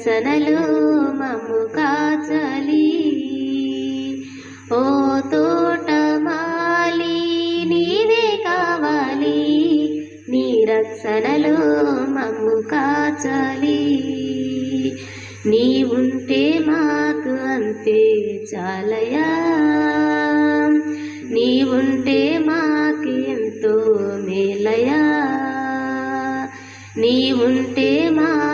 రక్షణలో మము కాచలి. ఓ తోటమాలి నీవే కావాలి. నీ రక్షణలు మము కాచలి. నీ ఉంటే మాకు అంతే చాలయా. నీ ఉంటే మాకు ఎంతో మేలయా. నీ ఉంటే మా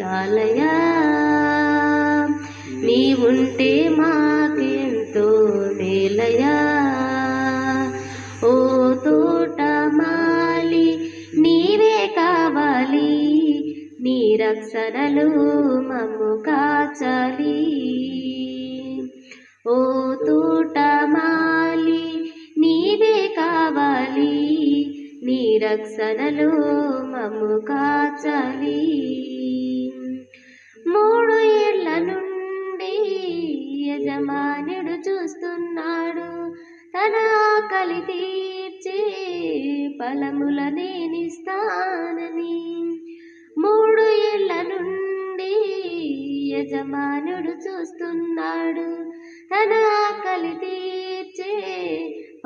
చాలయా? నీవుంటే మాకు ఎంతో మేలయా? ఓ తోట మాలి నీవే కావాలి. నీ రక్షణలు మమ్ము కాచాలి. ఓ తోట మాలి నీవే కావాలి. నీ రక్షణలు మమ్ము కాచాలి. మూడు ఏళ్ళ నుండి యజమానుడు చూస్తున్నాడు. తన ఆకలి తీర్చి ఫలముల నేనిస్తానని. మూడు ఏళ్ళ నుండి యజమానుడు చూస్తున్నాడు. తన ఆకలి తీర్చే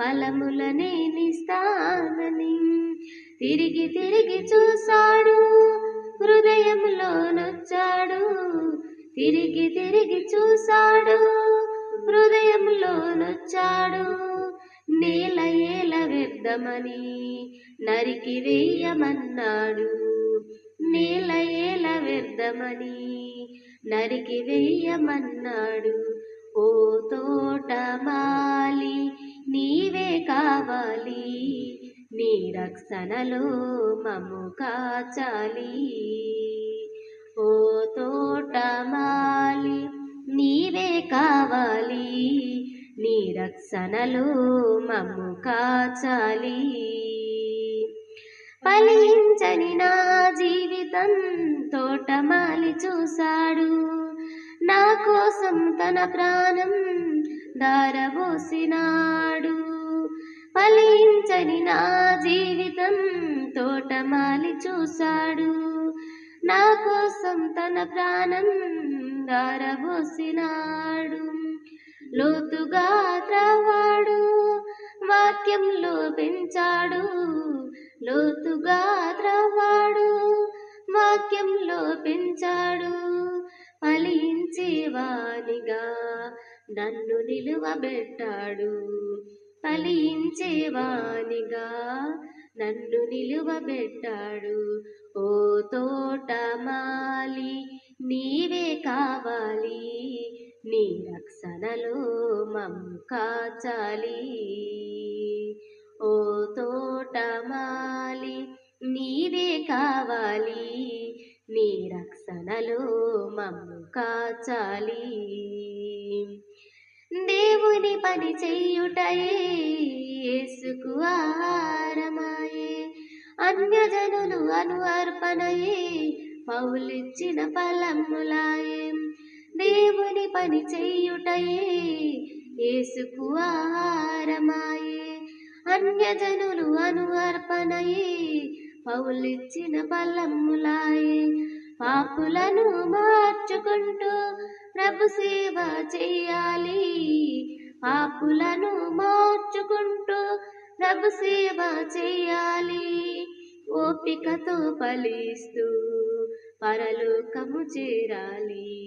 ఫలముల నేనిస్తానని. తిరిగి తిరిగి చూశాడు. హృదయంలో నొచ్చాడు తిరిగి తిరిగి చూశాడు. హృదయంలో నొచ్చాడు నేల ఏల వ్యర్థమని నరికి వేయమన్నాడు. నేల ఏల వ్యర్థమని నరికి వేయమన్నాడు. ఓ రక్షణలో మము కాచాలి. ఓ తోటమాలి నీవే కావాలి. నీ రక్షణలో మము కాచాలి. ఫలించని నా జీవితం తోటమాలి చూశాడు. నా కోసం తన ప్రాణం దారబోసినాడు ఫలించని నా జీవితం తోటమాలి చూశాడు. నా కోసం తన ప్రాణం దారబోసినాడు. లోతుగా త్రవాడు వాక్యంలో పెంచాడు. లోతుగా త్రవాడు వాక్యంలో పెంచాడు. ఫలించేవానిగా నన్ను నిలువబెట్టాడు. ఫలించేవానిగా నన్ను నిలువబెట్టాడు. ఓ తోటమాలి నీవే కావాలి. నీ రక్షణలో మమ్ము కాచాలి. ఓ తోటమాలి నీవే కావాలి. నీ రక్షణలో మమ్ము కాచాలి. దేవుని పని చెయ్యుటయే యేసుకు ఆహారమాయే. అన్యజనులు అనువర్పణయే పౌలిచ్చిన ఫలములాయే. దేవుని పని చెయ్యుటయే యేసుకు ఆరమాయే అన్యజనులు అనువర్పణయే పౌలిచ్చిన ఫలములాయే. పాపులను మార్చుకుంటూ ప్రభు సేవ చేయాలి. పాపులను మార్చుకుంటూ ప్రభు సేవ చేయాలి. ఓపికతో ఫలిస్తూ పరలోకము చేరాలి.